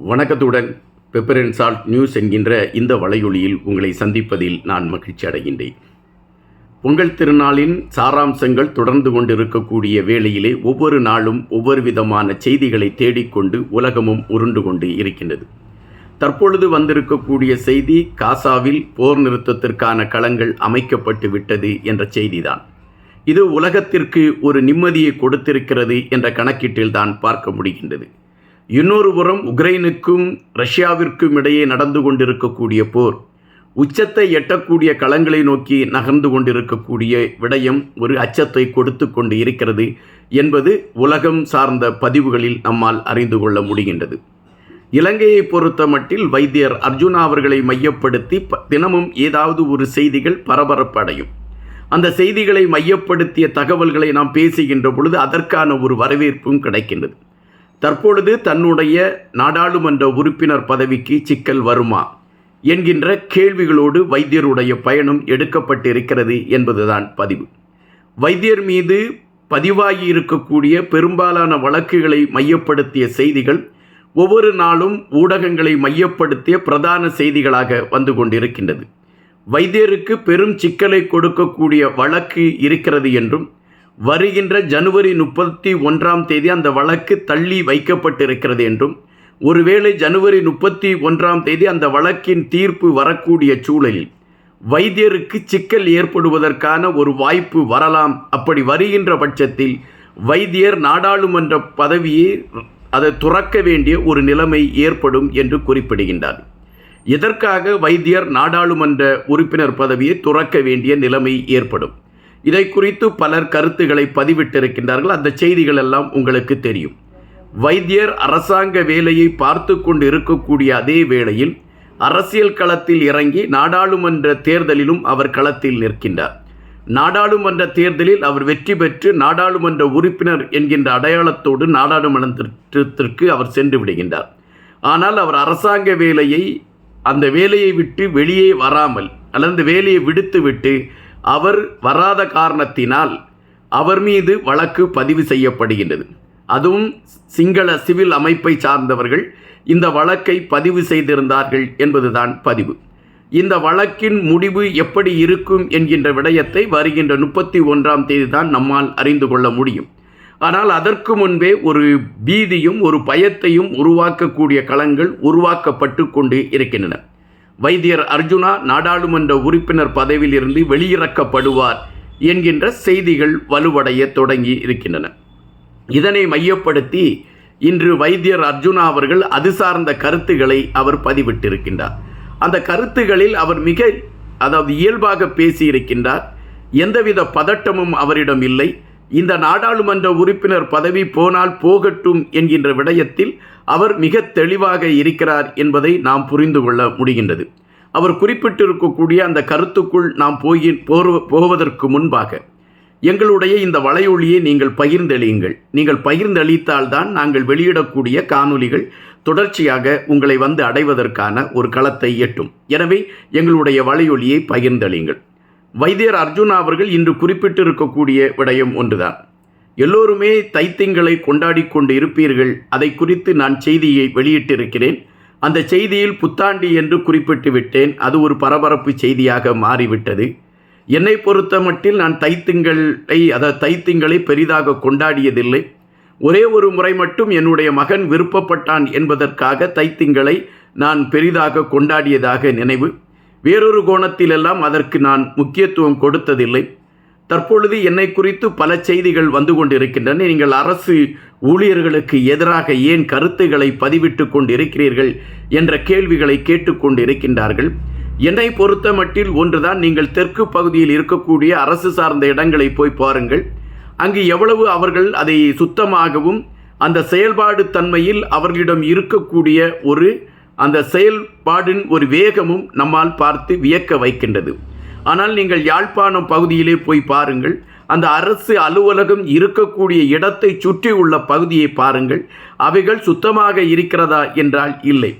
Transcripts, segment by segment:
வணக்கத்துடன் pepper and salt news என்கின்ற இந்த வலையொலியில் உங்களை சந்திப்பதில் நான் மகிழ்ச்சி அடைகின்றேன். பொங்கல் திருநாளின் சாராம்சங்கள் தொடர்ந்து கொண்டிருக்கக்கூடிய வேளையிலே ஒவ்வொரு நாளும் ஒவ்வொரு விதமான செய்திகளை தேடிக்கொண்டு உலகமும் உருண்டு கொண்டு இருக்கின்றது. தற்பொழுது வந்திருக்கக்கூடிய செய்தி காசாவில் போர் நிறுத்தத்திற்கான களங்கள் அமைக்கப்பட்டு விட்டது என்ற செய்திதான். இது உலகத்திற்கு ஒரு நிம்மதியை கொடுத்திருக்கிறது என்ற கணக்கீட்டில்தான் பார்க்க முடிகின்றது. இன்னொரு புறம் உக்ரைனுக்கும் ரஷ்யாவிற்கும் இடையே நடந்து கொண்டிருக்கக்கூடிய போர். உச்சத்தை எட்டக்கூடிய களங்களை நோக்கி நகர்ந்து கொண்டிருக்கக்கூடிய விடயம் ஒரு அச்சத்தை கொடுத்து கொண்டு இருக்கிறது என்பது உலகம் சார்ந்த பதிவுகளில் நம்மால் அறிந்து கொள்ள முடிகின்றது. இலங்கையை பொறுத்த மட்டில் வைத்தியர் அர்ஜுனா அவர்களை மையப்படுத்தி ப- தினமும் ஏதாவது ஒரு செய்திகள் பரபரப்பு அடையும். அந்த செய்திகளை மையப்படுத்திய தகவல்களை நாம் பேசுகின்ற பொழுது அதற்கான ஒரு வரவேற்பும் கிடைக்கின்றது. தற்பொழுது தன்னுடைய நாடாளுமன்ற உறுப்பினர் பதவிக்கு சிக்கல் வருமா? என்கின்ற கேள்விகளோடு வைத்தியருடைய பயணம் எடுக்கப்பட்டிருக்கிறது என்பதுதான் பதிவு. வைத்தியர் மீது பதிவாகி இருக்கக்கூடிய பெரும்பாலான வழக்குகளை மையப்படுத்திய செய்திகள் ஒவ்வொரு நாளும் ஊடகங்களை மையப்படுத்திய பிரதான செய்திகளாக வந்து கொண்டிருக்கின்றது. வைத்தியருக்கு பெரும் சிக்கலை கொடுக்கக்கூடிய வழக்கு இருக்கிறது என்றும் வருகின்ற ஜனவரி முப்பத்தி ஒன்றாம் தேதி அந்த வழக்கு தள்ளி வைக்கப்பட்டிருக்கிறது என்றும் ஒருவேளை ஜனவரி முப்பத்தி ஒன்றாம் தேதி அந்த வழக்கின் தீர்ப்பு வரக்கூடிய சூழலில் வைத்தியருக்கு சிக்கல் ஏற்படுவதற்கான ஒரு வாய்ப்பு வரலாம். அப்படி வருகின்ற பட்சத்தில் வைத்தியர் நாடாளுமன்ற பதவியை அதை துறக்க வேண்டிய ஒரு நிலைமை ஏற்படும் என்று குறிப்பிடுகின்றார். எதற்காக வைத்தியர் நாடாளுமன்ற உறுப்பினர் பதவியை துறக்க வேண்டிய நிலைமை ஏற்படும்? இதை குறித்து பலர் கருத்துக்களை பதிவிட்டிருக்கின்றார்கள். அந்த செய்திகள் எல்லாம் உங்களுக்கு தெரியும். வைத்தியர் அரசாங்க வேலையை பார்த்து கொண்டு இருக்கக்கூடிய அதே வேளையில் அரசியல் களத்தில் இறங்கி நாடாளுமன்ற தேர்தலிலும் அவர் களத்தில் நிற்கின்றார். நாடாளுமன்ற தேர்தலில் அவர் வெற்றி பெற்று நாடாளுமன்ற உறுப்பினர் என்கின்ற அடையாளத்தோடு நாடாளுமன்றத்திற்கு அவர் சென்று விடுகின்றார். ஆனால் அவர் அரசாங்க வேலையை அந்த வேலையை விட்டு வெளியே வராமல் அல்லது அந்த வேலையை விடுத்துவிட்டு அவர் வராத காரணத்தினால் அவர் மீது வழக்கு பதிவு செய்யப்படுகின்றது. அதுவும் சிங்கள சிவில் அமைப்பை சார்ந்தவர்கள் இந்த வழக்கை பதிவு செய்திருந்தார்கள் என்பதுதான் பதிவு. இந்த வழக்கின் முடிவு எப்படி இருக்கும் என்கின்ற விடயத்தை வருகின்ற முப்பத்தி ஒன்றாம் தேதி தான் நம்மால் அறிந்து கொள்ள முடியும். ஆனால் அதற்கு முன்பே ஒரு பீதியும் ஒரு பயத்தையும் உருவாக்கக்கூடிய களங்கள் உருவாக்கப்பட்டு கொண்டு இருக்கின்றன. வைத்தியர் அர்ஜுனா நாடாளுமன்ற உறுப்பினர் பதவியிலிருந்து வெளியிறக்கப்படுவார் என்கின்ற செய்திகள் வலுவடைய தொடங்கி இருக்கின்றன. இதனை மையப்படுத்தி இன்று வைத்தியர் அர்ஜுனா அவர்கள் அது சார்ந்த கருத்துக்களை அவர் பதிவிட்டிருக்கின்றார். அந்த கருத்துகளில் அவர் மிக அதாவது இயல்பாக பேசியிருக்கின்றார். எந்தவித பதட்டமும் அவரிடம் இல்லை. இந்த நாடாளுமன்ற உறுப்பினர் பதவி போனால் போகட்டும் என்கின்ற விடயத்தில் அவர் மிக தெளிவாக இருக்கிறார் என்பதை நாம் புரிந்து கொள்ள முடிகின்றது. அவர் குறிப்பிட்டிருக்கக்கூடிய அந்த கருத்துக்குள் நாம் போய் போவதற்கு முன்பாக எங்களுடைய இந்த வலையொலியை நீங்கள் பகிர்ந்தளியுங்கள். நீங்கள் பகிர்ந்தளித்தால்தான் நாங்கள் வெளியிடக்கூடிய காணொலிகள் தொடர்ச்சியாக உங்களை வந்து அடைவதற்கான ஒரு களத்தை எட்டும். எனவே எங்களுடைய வலையொலியை பகிர்ந்தளியுங்கள். வைத்தியர் அர்ஜுனா அவர்கள் இன்று குறிப்பிட்டிருக்கக்கூடிய விடயம் ஒன்றுதான். எல்லோருமே தைத்திங்களை கொண்டாடி கொண்டு இருப்பீர்கள் அதை குறித்து நான் செய்தியை வெளியிட்டிருக்கிறேன். அந்த செய்தியில் புத்தாண்டி என்று குறிப்பிட்டு விட்டேன். அது ஒரு பரபரப்பு செய்தியாக மாறிவிட்டது. என்னை பொறுத்த மட்டில் நான் தைத்திங்களை அதாவது தைத்திங்களை பெரிதாக கொண்டாடியதில்லை. ஒரே ஒரு முறை மட்டும் என்னுடைய மகன் விருப்பப்பட்டான் என்பதற்காக தைத்திங்களை நான் பெரிதாக கொண்டாடியதாக நினைவு. வேறொரு கோணத்திலெல்லாம் அதற்கு நான் முக்கியத்துவம் கொடுத்ததில்லை. தற்பொழுது என்னை குறித்து பல செய்திகள் வந்து கொண்டிருக்கின்றன. நீங்கள் அரசு ஊழியர்களுக்கு எதிராக ஏன் கருத்துக்களை பதிவிட்டு கொண்டிருக்கிறீர்கள் என்ற கேள்விகளை கேட்டுக்கொண்டு இருக்கின்றார்கள் என்னை பொறுத்த மட்டில் ஒன்றுதான் நீங்கள் தெற்கு பகுதியில் இருக்கக்கூடிய அரசு சார்ந்த இடங்களை போய் பாருங்கள். அங்கு எவ்வளவு அவர்கள் அதை சுத்தமாகவும் அந்த செயல்பாடு தன்மையில் அவர்களிடம் இருக்கக்கூடிய ஒரு அந்த செயல்பாடின் ஒரு வேகமும் நம்மால் பார்த்து வியக்க வைக்கின்றது. ஆனால் நீங்கள் யாழ்ப்பாணம் பகுதியிலே போய் பாருங்கள். அந்த அரசு அலுவலகம் இருக்கக்கூடிய இடத்தை சுற்றி உள்ள பகுதியை பாருங்கள். அவைகள் சுத்தமாக இருக்கிறதா என்றால் இல்லை.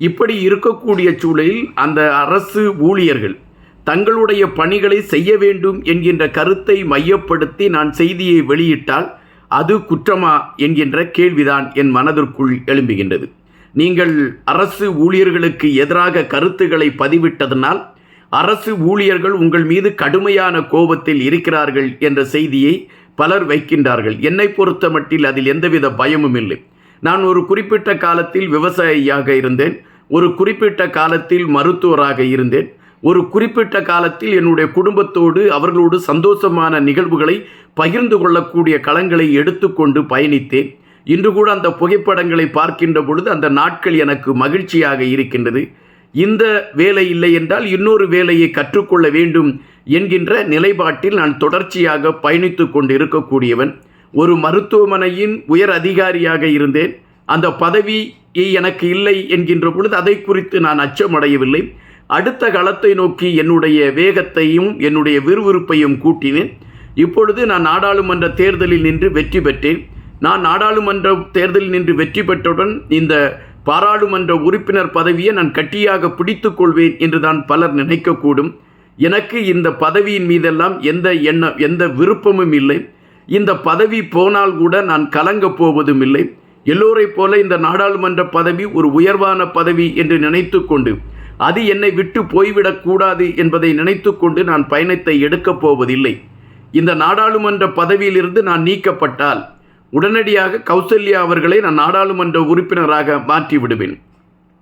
இப்படி இருக்கக்கூடிய சூழலில் அந்த அரசு ஊழியர்கள் தங்களுடைய பணிகளை செய்ய வேண்டும் என்கின்ற கருத்தை மையப்படுத்தி நான் செய்தியை வெளியிட்டால் அது குற்றமா என்கின்ற கேள்விதான் என் மனதிற்குள் எழும்புகின்றது. நீங்கள் அரசு ஊழியர்களுக்கு எதிராக கருத்துக்களை பதிவிட்டதனால் அரசு ஊழியர்கள் உங்கள் மீது கடுமையான கோபத்தில் இருக்கிறார்கள் என்ற செய்தியை பலர் வைக்கின்றார்கள். என்னை பொறுத்த மட்டில் அதில் எந்தவித பயமும் இல்லை. நான் ஒரு குறிப்பிட்ட காலத்தில் விவசாயியாக இருந்தேன். ஒரு குறிப்பிட்ட காலத்தில் மருத்துவராக இருந்தேன். ஒரு குறிப்பிட்ட காலத்தில் என்னுடைய குடும்பத்தோடு அவர்களோடு சந்தோஷமான நிகழ்வுகளை பகிர்ந்து கொள்ளக்கூடிய களங்களை எடுத்துக்கொண்டு பயணித்தேன். இன்று கூட அந்த புகைப்படங்களை பார்க்கின்ற பொழுது அந்த நாட்கள் எனக்கு மகிழ்ச்சியாக இருக்கின்றது. இந்த வேலை இல்லை என்றால் இன்னொரு வேலையை கற்றுக்கொள்ள வேண்டும் என்கின்ற நிலைப்பாட்டில் நான் தொடர்ச்சியாக பயணித்து கொண்டு இருக்கக்கூடியவன் ஒரு மருத்துவமனையின் உயர் அதிகாரியாக இருந்தேன். அந்த பதவி எனக்கு இல்லை என்கின்ற பொழுது அதை குறித்து நான் அச்சமடையவில்லை. அடுத்த களத்தை நோக்கி என்னுடைய வேகத்தையும் என்னுடைய விறுவிறுப்பையும் கூட்டினேன். இப்பொழுது நான் நாடாளுமன்ற தேர்தலில் நின்று வெற்றி பெற்றேன். நான் நாடாளுமன்ற தேர்தலில் நின்று வெற்றி பெற்றவுடன் இந்த பாராளுமன்ற உறுப்பினர் பதவியை நான் கட்டியாக பிடித்து கொள்வேன் என்று தான் பலர் நினைக்கக்கூடும். எனக்கு இந்த பதவியின் மீதெல்லாம் எந்த எண்ணம் எந்த விருப்பமும் இல்லை. இந்த பதவி போனால் கூட நான் கலங்கப் போவதும் இல்லை எல்லோரைப் போல இந்த நாடாளுமன்ற பதவி ஒரு உயர்வான பதவி என்று நினைத்து கொண்டு அது என்னை விட்டு போய்விடக்கூடாது என்பதை நினைத்து கொண்டு நான் பயணத்தை எடுக்கப் போவதில்லை. இந்த நாடாளுமன்ற பதவியிலிருந்து நான் நீக்கப்பட்டால் உடனடியாக கௌசல்யா அவர்களை நான் நாடாளுமன்ற உறுப்பினராக மாற்றி விடுவேன்.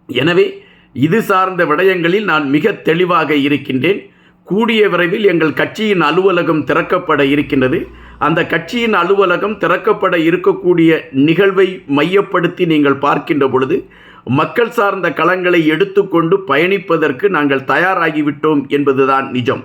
எனவே இது சார்ந்த விடயங்களில் நான் மிக தெளிவாக இருக்கின்றேன். கூடிய விரைவில் எங்கள் கட்சியின் அலுவலகம் திறக்கப்பட இருக்கின்றது. அந்த கட்சியின் அலுவலகம் திறக்கப்பட இருக்கக்கூடிய நிகழ்வை மையப்படுத்தி நீங்கள் பார்க்கின்ற பொழுது மக்கள் சார்ந்த களங்களை எடுத்துக்கொண்டு பயணிப்பதற்கு நாங்கள் தயாராகிவிட்டோம் என்பதுதான் நிஜம்.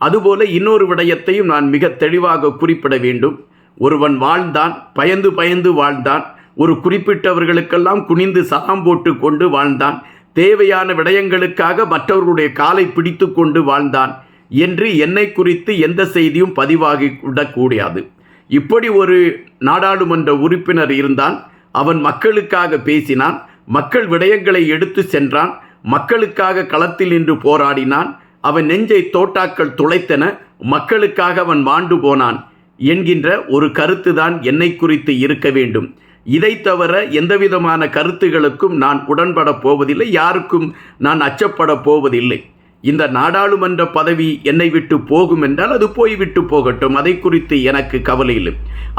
அதுபோல இன்னொரு விடயத்தையும் நான் மிக தெளிவாக குறிப்பிட வேண்டும். ஒருவன் வாழ்ந்தான் பயந்து பயந்து வாழ்ந்தான். ஒரு குறிப்பிட்டவர்களுக்கெல்லாம் குனிந்து சதாம் போட்டு கொண்டு வாழ்ந்தான். தேவையான விடயங்களுக்காக மற்றவர்களுடைய காலை பிடித்து கொண்டு வாழ்ந்தான் என்று என்னை குறித்து எந்த செய்தியும் பதிவாகி விடக்கூடாது இப்படி ஒரு நாடாளுமன்ற உறுப்பினர் இருந்தான். அவன் மக்களுக்காக பேசினான். மக்கள் விடயங்களை எடுத்து சென்றான். மக்களுக்காக களத்தில் நின்று போராடினான். அவன் நெஞ்சை தோட்டாக்கள் துளைத்தன. மக்களுக்காக அவன் மாண்டு போனான். என்கின்ற ஒரு கருத்து தான் என்னை குறித்து இருக்க வேண்டும். இதை தவிர எந்தவிதமான கருத்துகளுக்கும் நான் உடன்பட போவதில்லை யாருக்கும் நான் அச்சப்பட போவதில்லை. இந்த நாடாளுமன்ற பதவி என்னை விட்டு போகும் என்றால் அது போய்விட்டு போகட்டும் அதை குறித்து எனக்கு கவலை இல்லை.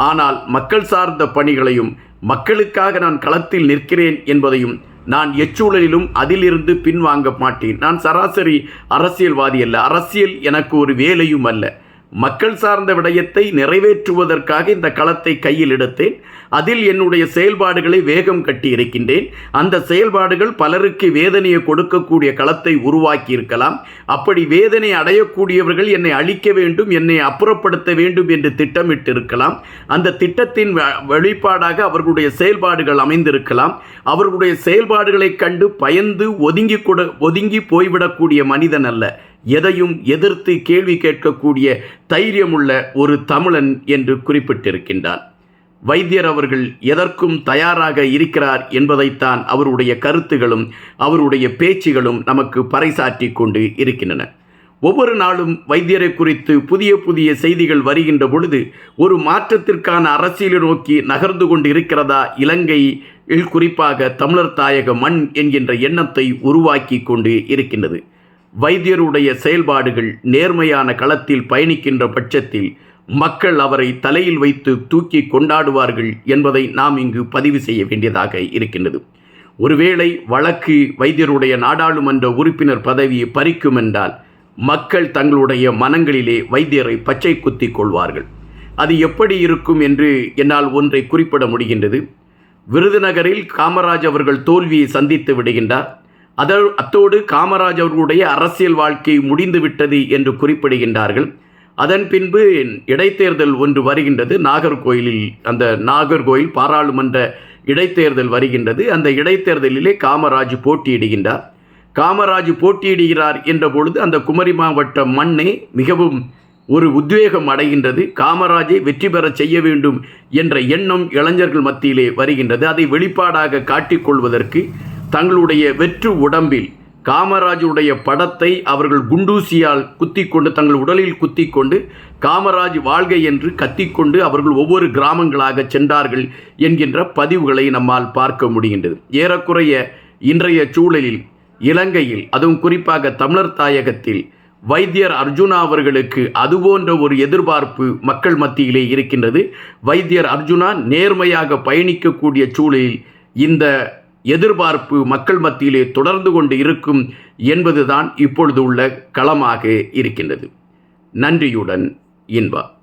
ஆனால் மக்கள் சார்ந்த பணிகளையும் மக்களுக்காக நான் களத்தில் நிற்கிறேன் என்பதையும் நான் எச்சூழலிலும் அதிலிருந்து பின்வாங்க மாட்டேன். நான் சராசரி அரசியல்வாதி அல்ல அரசியல் எனக்கு ஒரு வேலையும் அல்ல. மக்கள் சார்ந்த விடயத்தை நிறைவேற்றுவதற்காக இந்த களத்தை கையில் எடுத்தேன். அதில் என்னுடைய செயல்பாடுகளை வேகம் கட்டி இருக்கின்றேன். அந்த செயல்பாடுகள் பலருக்கு வேதனையை கொடுக்கக்கூடிய களத்தை உருவாக்கி இருக்கலாம். அப்படி வேதனை அடையக்கூடியவர்கள் என்னை அழிக்க வேண்டும் என்னை அப்புறப்படுத்த வேண்டும் என்று திட்டமிட்டு இருக்கலாம். அந்த திட்டத்தின் வெளிப்பாடாக அவர்களுடைய செயல்பாடுகள் அமைந்திருக்கலாம். அவர்களுடைய செயல்பாடுகளை கண்டு பயந்து ஒதுங்கி கொடு ஒதுங்கி போய்விடக்கூடிய மனிதன் அல்ல. எதையும் எதிர்த்து கேள்வி கேட்கக்கூடிய தைரியமுள்ள ஒரு தமிழன் என்று குறிப்பிட்டிருக்கின்றார் வைத்தியர் அவர்கள் எதற்கும் தயாராக இருக்கிறார் என்பதைத்தான் அவருடைய கருத்துகளும் அவருடைய பேச்சுகளும் நமக்கு பறைசாற்றி கொண்டு இருக்கின்றன. ஒவ்வொரு நாளும் வைத்தியரை குறித்து புதிய புதிய செய்திகள் வருகின்ற பொழுது ஒரு மாற்றத்திற்கான அரசியலை நோக்கி நகர்ந்து கொண்டு இருக்கிறதா இலங்கையில் குறிப்பாக தமிழர் தாயக மண் என்கின்ற எண்ணத்தை உருவாக்கி கொண்டு இருக்கின்றது. வைத்தியருடைய செயல்பாடுகள் நேர்மையான களத்தில் பயணிக்கின்ற பட்சத்தில் மக்கள் அவரை தலையில் வைத்து தூக்கி கொண்டாடுவார்கள் என்பதை நாம் இங்கு பதிவு செய்ய வேண்டியதாக இருக்கின்றது. ஒருவேளை வழக்கு வைத்தியருடைய நாடாளுமன்ற உறுப்பினர் பதவியை பறிக்கும் என்றால் மக்கள் தங்களுடைய மனங்களிலே வைத்தியரை பச்சை குத்தி கொள்வார்கள். அது எப்படி இருக்கும் என்று என்னால் ஒன்றை குறிப்பிட முடிகின்றது. விருதுநகரில் காமராஜ் அவர்கள் தோல்வியை சந்தித்து விடுகின்றார். அத அத்தோடு காமராஜ் அவர்களுடைய அரசியல் வாழ்க்கை முடிந்துவிட்டது என்று குறிப்பிடுகின்றார்கள். அதன் பின்பு இடைத்தேர்தல் ஒன்று வருகின்றது. நாகர்கோயிலில் அந்த நாகர்கோயில் பாராளுமன்ற இடைத்தேர்தல் வருகின்றது. அந்த இடைத்தேர்தலிலே காமராஜ் போட்டியிடுகின்றார். காமராஜ் போட்டியிடுகிறார் என்ற பொழுது அந்த குமரி மாவட்ட மண்ணே மிகவும் ஒரு உத்வேகம் அடைகின்றது. காமராஜை வெற்றி பெற செய்ய வேண்டும் என்ற எண்ணம் இளைஞர்கள் மத்தியிலே வருகின்றது. அதை வெளிப்பாடாக காட்டிக்கொள்வதற்கு தங்களுடைய வெற்று உடம்பில் காமராஜுடைய படத்தை அவர்கள் குண்டூசியால் குத்திக்கொண்டு தங்கள் உடலில் குத்திக்கொண்டு காமராஜ் வாழ்க என்று கத்திக்கொண்டு அவர்கள் ஒவ்வொரு கிராமங்களாக சென்றார்கள் என்கின்ற பதிவுகளை நம்மால் பார்க்க முடிகின்றது. ஏறக்குறைய இன்றைய சூழலில் இலங்கையில் அதுவும் குறிப்பாக தமிழர் தாயகத்தில் வைத்தியர் அர்ஜுனா அவர்களுக்கு அதுபோன்ற ஒரு எதிர்பார்ப்பு மக்கள் மத்தியிலே இருக்கின்றது. வைத்தியர் அர்ஜுனா நேர்மையாக பயணிக்கக்கூடிய சூழலில் இந்த எதிர்பார்ப்பு மக்கள் மத்தியிலே தொடர்ந்து கொண்டு இருக்கும் என்பதுதான் இப்பொழுது உள்ள களமாக இருக்கின்றது. நன்றியுடன் இன்பா.